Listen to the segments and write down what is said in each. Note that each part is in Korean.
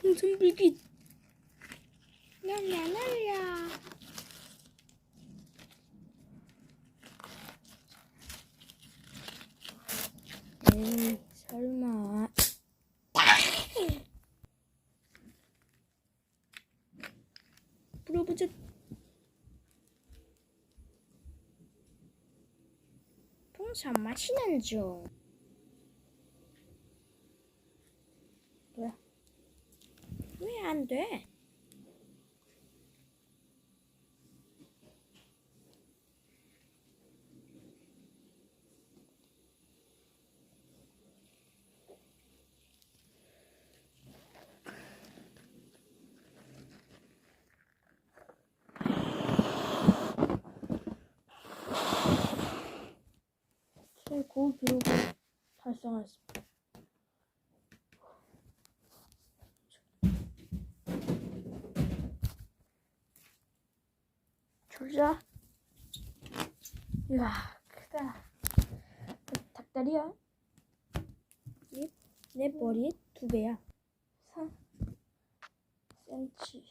풍선불빛 랄라랄라 에이 설마. 불어보자. 풍선 맛이 나죠 뭐야 왜 안 돼? 최고 기록을 달성했습니다. 줄자. 이야, 크다. 닭다리야. 이, 내 머리 두 배야. 3 cm.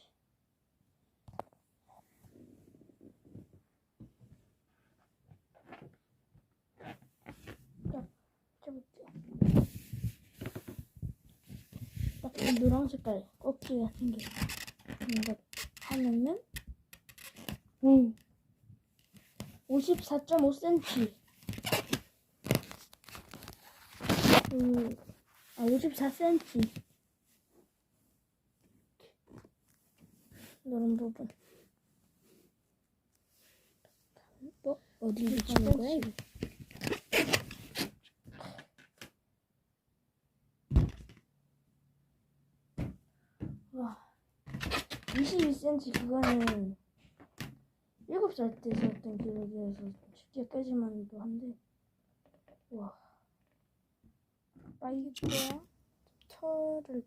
노란 색깔 껍질 같은 게 있는 것 하면 오 54.5cm 음, 아 54cm 노란 부분. 뭐 어디 붙이는 거야 이거? 와 22cm 그거는 7살 때 세웠던 기록이어서 쉽게 깨지만도 한데 와 빨개지고요 털을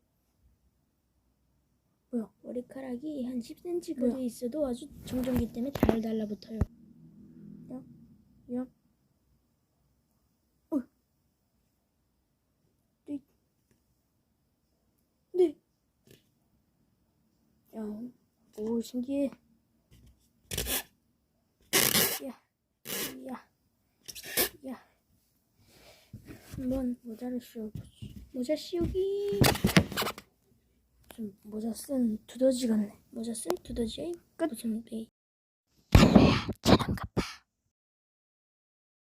뭐야 머리카락이 한 10cm 뭐야? 거리에 있어도 아주 정전기 때문에 잘 달라붙어요 야, 야. 어. 네. 네. 야, 오 신기해. 한번 모자를 씌워보지. 모자 씌우기. 좀 모자 쓴 두더지 같네. 모자 쓴 두더지의 끝. 무슨 배. 달라야 재난 갚아.